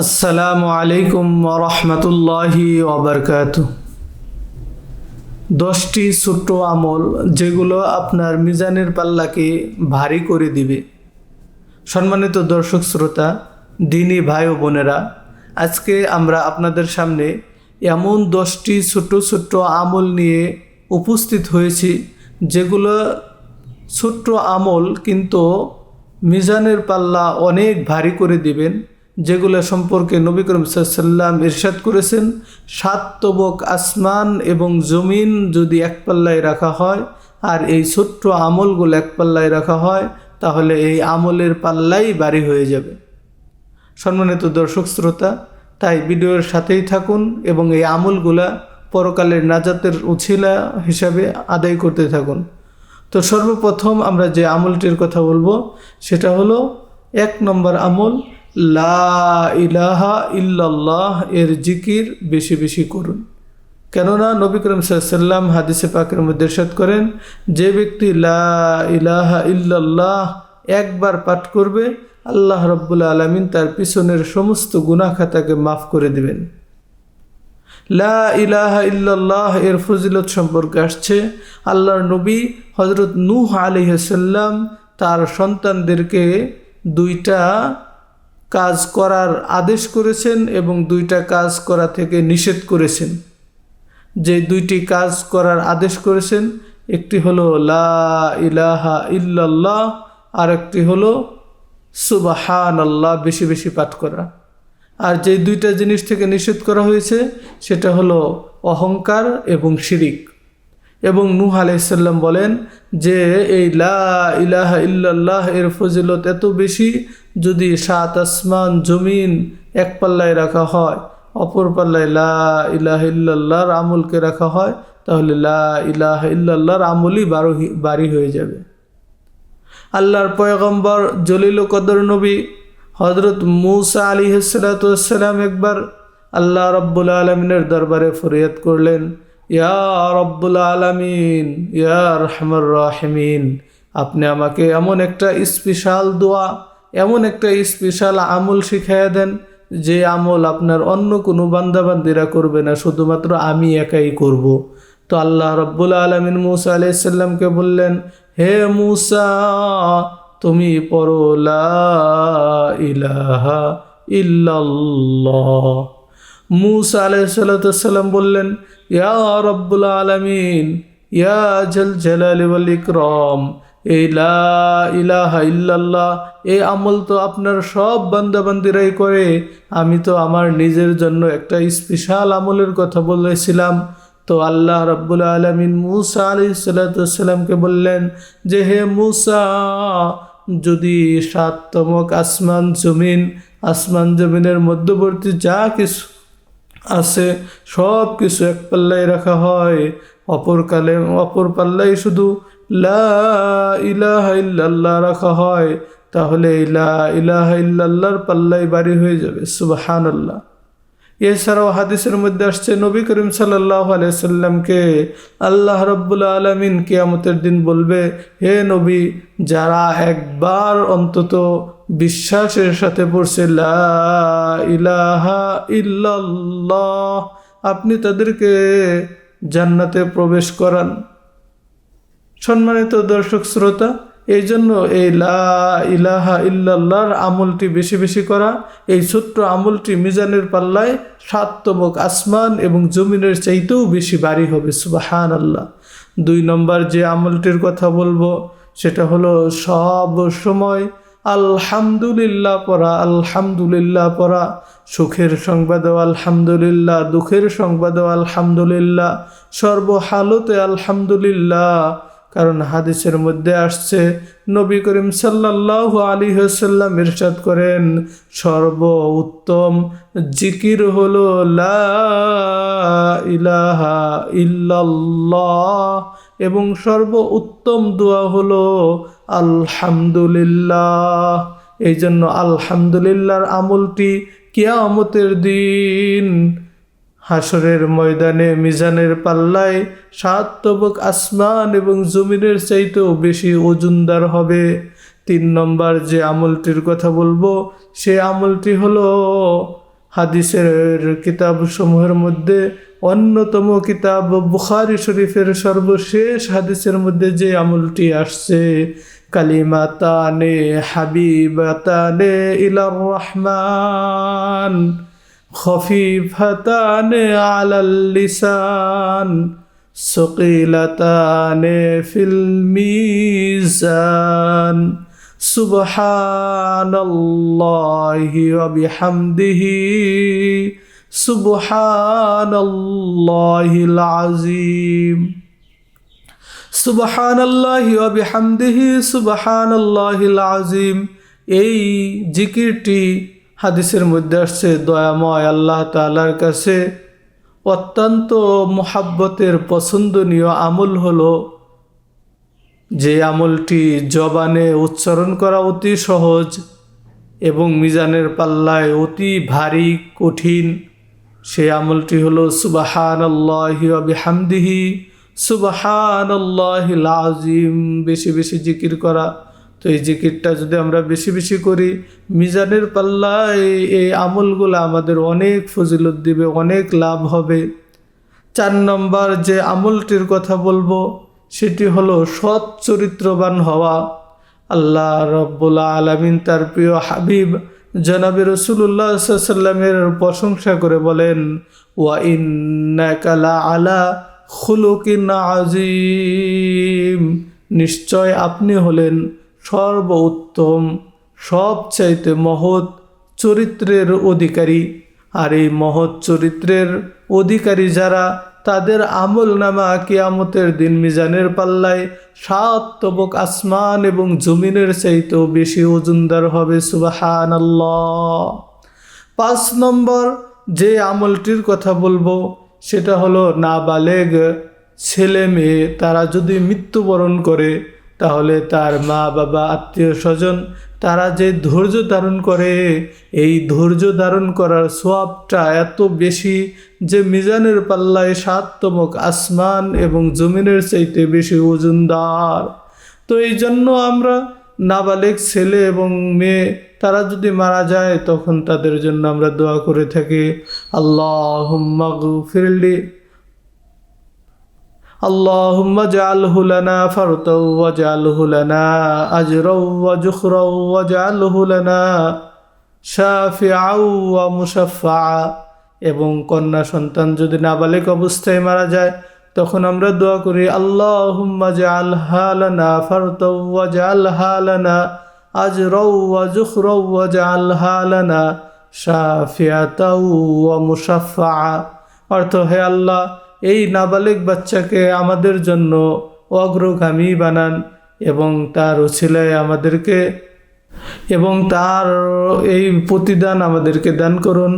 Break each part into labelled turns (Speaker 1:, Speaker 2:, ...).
Speaker 1: আসসালামু আলাইকুম রহমতুল্লাহি ওবরকাত দশটি ছোট্ট আমল যেগুলো আপনার মিজানের পাল্লাকে ভারী করে দিবে। সম্মানিত দর্শক শ্রোতা, দিনী ভাই ও বোনেরা, আজকে আমরা আপনাদের সামনে এমন দশটি ছোট্ট ছোট্ট আমল নিয়ে উপস্থিত হয়েছি, যেগুলো ছোট্ট আমল কিন্তু মিজানের পাল্লা অনেক ভারী করে দিবেন। যেগুলো সম্পর্কে নবী করিম সাল্লাম ইরশাদ করেছেন, সাত তবক আসমান এবং জমিন যদি এক পাল্লায় রাখা হয় আর এই ছোট্ট আমলগুলো এক পাল্লায় রাখা হয়, তাহলে এই আমলের পাল্লাই বাড়ি হয়ে যাবে। সম্মানিত দর্শক শ্রোতা, তাই ভিডিওর সাথেই থাকুন এবং এই আমলগুলা পরকালের নাজাতের উছিলা হিসাবে আদায় করতে থাকুন। তো সর্বপ্রথম আমরা যে আমলটির কথা বলব, সেটা হলো এক নম্বর আমল লা ইলাহা ইল্লাল্লাহ এর জিকির বেশি বেশি করুন। কেননা নবী করিম সাল্লাম হাদিসে পাকের মধ্যে ইরশাদ করেন, যে ব্যক্তি লা ইলাহা ইল্লাল্লাহ একবার পাঠ করবে, আল্লাহ রব্বুল আলমিন তার পিছনের সমস্ত গুনাহ খাতাকে মাফ করে দিবেন। লা ইলাহা ইল্লাল্লাহ এর ফজিলত সম্পর্কে আসছে, আল্লাহর নবী হজরত নূহ আলিহাসাল্লাম তার সন্তানদেরকে দুইটা কাজ করার আদেশ করেছেন এবং দুইটা কাজ করা থেকে নিষেধ করেছেন। যে দুইটি কাজ করার আদেশ করেছেন, একটি হলো লা ইলাহা ইল্লাল্লাহ আর একটি হলো সুবাহান আল্লাহ বেশি বেশি পাঠ করা। আর যে দুইটা জিনিস থেকে নিষেধ করা হয়েছে, সেটা হলো অহংকার এবং শিরিক। এবং নূহ আলাইসাল্লাম বলেন যে এই লা ইলাহা ইল্লাল্লাহ এর ফজিলত এত বেশি যদি সাত আসমান জমিন এক পাল্লায় রাখা হয়, অপর পাল্লায় লা ইলাহ আমলকে রাখা হয়, তাহলে লা ইলাহ আমলই বারো বাড়ি হয়ে যাবে। আল্লাহর পয়গম্বর জলিল কদর নবী হজরত মুসা আলী হাসালাতাম একবার আল্লাহ রব্বুল আলমিনের দরবারে ফরিয়াদ করলেন, ইয়া রব্বুল আলমিন, ইয়া রহমর রাহমিন, আপনি আমাকে এমন একটা স্পেশাল দোয়া এমন একটা স্পেশাল আমল শিখাইয়া দেন যে আমল আপনার অন্য কোনো বান্দাবান্দিরা করবে না, শুধুমাত্র আমি একাই করব। তো আল্লাহ রব্বুল আলমিন মুসা আলাইসাল্লামকে বললেন, হে মুসা, তুমি পড়ো ইলাহা ইল্লাল্লাহ মুসা বললেন, ইয়া রব্বুল আলমিন, ইয়া জল জালালি ইকরাম এই লা ইলাহা ইল্লাল্লাহ এই আমল তো আপনার সব বান্দাবান্দিরাই করে। আমি তো আমার নিজের জন্য একটা স্পেশাল আমলের কথা বলেছিলাম। তো আল্লাহ রব্বুল আলমিন মুসা আলি সাল্লাতামকে বললেন, যে হে মুসা, যদি সাততমক আসমান জমিন, আসমান জমিনের মধ্যবর্তী যা কিছু আছে সব কিছু এক পাল্লায় রাখা হয়, অপর কালে অপর পাল্লায় শুধু লা রাখা হয়, তাহলে লা ইলাহা ইল্লাল্লাহর পাল্লাই বাড়ি হয়ে যাবে। সুবাহান আল্লাহ এছাড়াও হাদিসের মধ্যে আসছে, নবী করিম সাল্লাহ আলাইসাল্লামকে আল্লাহ রব্বুল আলমিন কিয়ামতের দিন বলবে, হে নবী, যারা একবার অন্তত বিশ্বাসের সাথে পড়ছে, লা ইলাহা ইল্লাল্লাহ, আপনি তাদেরকে জান্নাতে প্রবেশ করান। সম্মানিত দর্শক শ্রোতা, এই জন্য এই লা ইলাহা ইল্লাল্লাহর আমলটি বেশি বেশি করা, এই ছোট্ট আমলটি মিজানের পাল্লায় সাততবক আসমান এবং জমিনের চাইতেও বেশি বাড়ি হবে সুবাহান আল্লাহ দুই নম্বর যে আমলটির কথা বলব, সেটা হলো সব সময় আলহামদুলিল্লাহ পড়া আলহামদুলিল্লাহ পড়া, সুখের সংবাদও আলহামদুলিল্লাহ, দুঃখের সংবাদও আলহামদুলিল্লাহ, সর্বহালতে আলহামদুলিল্লাহ কারণ হাদিসের মধ্যে আসছে, নবী করিম সাল্লাহ আলী হাসাল্লাম ইরশাদ করেন সর্ব উত্তম জিকির হল ইলাহা ইল্লাল্লাহ এবং সর্ব উত্তম দোয়া হল, আলহামদুলিল্লাহ এই জন্য আলহামদুলিল্লাহর আমলটি কিয়ামতের দিন হাসরের ময়দানে মিজানের পাল্লায় সাত তবক আসমান এবং জমিনের চাইতেও বেশি ওজনদার হবে। তিন নম্বর যে আমলটির কথা বলব, সে আমলটি হলো হাদিসের কিতাবসমূহের মধ্যে অন্যতম কিতাব বুখারি শরীফের সর্বশেষ হাদিসের মধ্যে যে আমলটি আসছে, কালিমাতানে হাবিবাতানে ইলার রহমান। খফিফাতানে আলাল লিসান ثقيلتان في الميزان سبحان الله وبحمده سبحان الله العظيم سبحان الله وبحمده سبحان الله العظيم এই জিকিরটি হাদিসের মধ্যে আসছে, দয়াময় আল্লাহ তাআলার কাছে অত্যন্ত মোহাব্বতের পছন্দনীয় আমল হলো যে আমলটি জবানে উচ্চারণ করা অতি সহজ এবং মিজানের পাল্লায় অতি ভারী, কঠিন। সেই আমলটি হলো সুবাহান আল্লাহি হামদিহি সুবাহান আল্লাহিল আজিম বেশি বেশি জিকির করা তো এই জিকিরটা যদি আমরা বেশি বেশি করি, মিজানের পাল্লায় এই আমলগুলো আমাদের অনেক ফজিলত দিবে, অনেক লাভ হবে। চার নম্বর যে আমলটির কথা বলব, সেটি হলো সৎ চরিত্রবান হওয়া। আল্লাহ রব্বুল আলমিন তার প্রিয় হাবিব জনাবি রসুল্লাহ সাল্লামের প্রশংসা করে বলেন, ওয়া ইন্নাকালা আলা খুলুকিন আজিম নিশ্চয় আপনি হলেন সর্বোত্তম, সবচাইতে মহৎ চরিত্রের অধিকারী। আর এই মহৎ চরিত্রের অধিকারী যারা, তাদের আমল নামা কিয়ামতের দিন মিজানের পাল্লায় সাত তবক আসমান এবং জমিনের চাইতেও বেশি ওজনদার হবে সুবাহান পাঁচ নম্বর যে আমলটির কথা বলব, সেটা হলো নাবালেগ ছেলে মেয়ে। তারা যদি মৃত্যুবরণ করে তাহলে তার মা, বাবা, আত্মীয় স্বজন তারা যে ধৈর্য ধারণ করে, এই ধৈর্য ধারণ করার সোয়াবটা এত বেশি যে মিজানের পাল্লায় সাততমক আসমান এবং জমিনের চাইতে বেশি ওজনদার। তো এই জন্য আমরা নাবালেক ছেলে এবং মেয়ে, তারা যদি মারা যায় তখন তাদের জন্য আমরা দোয়া করে থাকি। আল্লাহ ফিরলি اللهم اجعله لنا فرطا واجعله لنا أجرا وجخرا واجعله لنا شافعا ومشفعا এবং কন্যা সন্তান যদি নাবালিক অবস্থায় মারা যায় তখন আমরা দোয়া করি আল্লাহুম্মা জাল হালানা ফারতাও ওয়াজাল হালানা আজরাও ওয়া জুখরাও ওয়াজাল হালানা শাফিয়াতাও ওয়া মুশাফফা অর্থ হে আল্লাহ এই নাবালিক বাচ্চাকে আমাদের জন্য অগ্রগামী বানান এবং তার উছিলায় আমাদেরকে এবং তার এই প্রতিদান আমাদেরকে দান করুন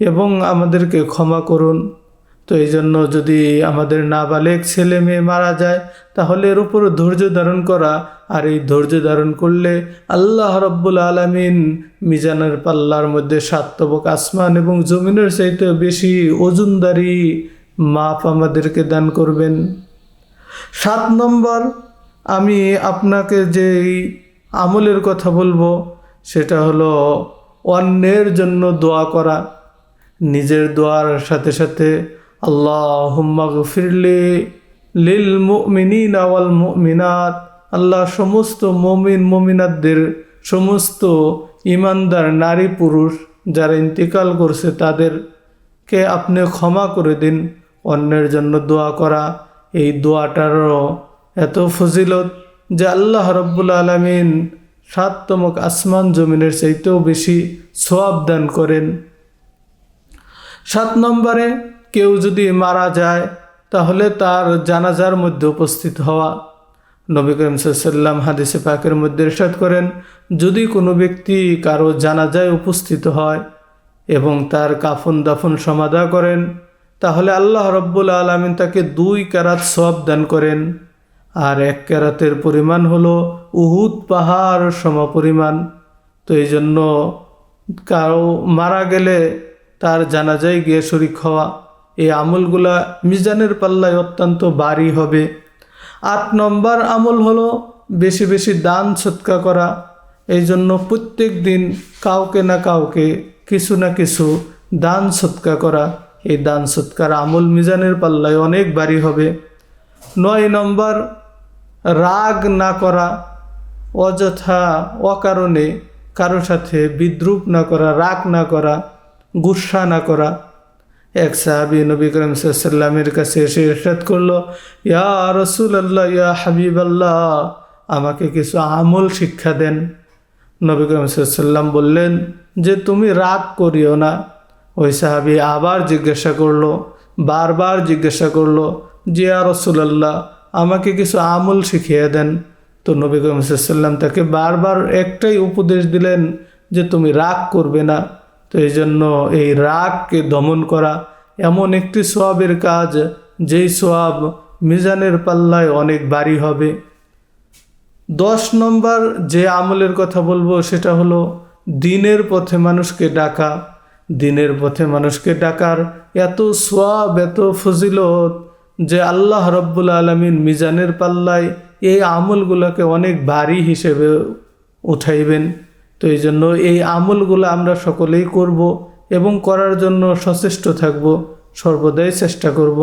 Speaker 1: এবং আমাদেরকে ক্ষমা করুন। তো এই জন্য যদি আমাদের নাবালেক ছেলে মেয়ে মারা যায়, তাহলে এর উপর ধৈর্য ধারণ করা আর এই ধৈর্য ধারণ করলে আল্লাহ রব্বুল আলমিন মিজানের পাল্লার মধ্যে সাতবক আসমান এবং জমিনের চাইতে বেশি ওজনদারি মাপ আমাদেরকে দান করবেন। সাত নম্বর, আমি আপনাকে যে আমলের কথা বলব, সেটা হলো অন্যের জন্য দোয়া করা। নিজের দোয়ার সাথে সাথে আল্লাহ ফিরলে লিল মুমিনিন আওয়াল মুমিনাত। আল্লাহ সমস্ত মমিন মমিনাতদের সমস্ত ইমানদার নারী পুরুষ যারা ইন্তিকাল করছে, তাদেরকে আপনি ক্ষমা করে দিন। অন্যের জন্য দোয়া করা। এই দোয়াটারও এত ফজিলত যে আল্লাহ রব্বুল আলমিন সাততমক আসমান জমিনের চাইতেও বেশি সোয়াব দান করেন। সাত নম্বরে কেউ যদি মারা যায়, তাহলে তার জানাজার মধ্যে উপস্থিত হওয়া। নবী করিম সাল্লাম হাদিসে পাকের মধ্যে ইরশাদ করেন, যদি কোনো ব্যক্তি কারও জানাজায় উপস্থিত হয় এবং তার কাফন দাফন সমাধা করেন তাহলে আল্লাহ রব্বুল আলমিন তাকে দুই ক্যারাত সব দান করেন। আর এক ক্যারাতের পরিমাণ হলো উহুদ পাহাড় সমপরিমাণ। তো এই জন্য কারও মারা গেলে তার জানাজায় গিয়ে শরিক হওয়া, এই আমলগুলা মিজানের পাল্লায় অত্যন্ত বাড়ি হবে। আট নম্বর আমল হলো বেশি বেশি দান সৎকা করা। এই জন্য প্রত্যেক দিন কাউকে না কাউকে কিছু না কিছু দান সৎকা করা। এই দান সৎকার আমল মিজানের পাল্লায় অনেক ভারী হবে। নয় নম্বর, রাগ না করা, অযথা অকারণে কারও সাথে বিদ্রুপ না করা, রাগ না করা, গুসা না করা। এক সাহাবি নবী করিম সাল্লামের কাছে এসে ইরশাদ করল, ইয়া রসুল আল্লাহ ইয়া হাবিব আল্লাহ আমাকে কিছু আমল শিক্ষা দেন। নবী করিম সাল্লাম বললেন, যে তুমি রাগ করিও না ওই সাহাবি আবার জিজ্ঞাসা করল, বারবার জিজ্ঞাসা করল, যে ইয়া রসুল আমাকে কিছু আমল শিখিয়ে দেন। তো নবী করিম সাল্লাম তাকে বারবার একটাই উপদেশ দিলেন যে তুমি রাগ করবে না। তো এই জন্য এই রাগকে দমন করা এমন একটি সোয়াবের কাজ, যেই সোয়াব মিজানের পাল্লায় অনেক বাড়ি হবে। দশ নম্বর যে আমলের কথা বলব, সেটা হলো, দিনের পথে মানুষকে ডাকা। দিনের পথে মানুষকে ডাকার এত সোয়াব, এত ফজিলত যে আল্লাহ রব্বুল আলমিন মিজানের পাল্লায় এই আমলগুলোকে অনেক ভারী হিসেবে উঠাইবেন। তো এই জন্য এই আমলগুলো আমরা সকলেই করব এবং করার জন্য সচেষ্ট থাকব, সর্বদাই চেষ্টা করব।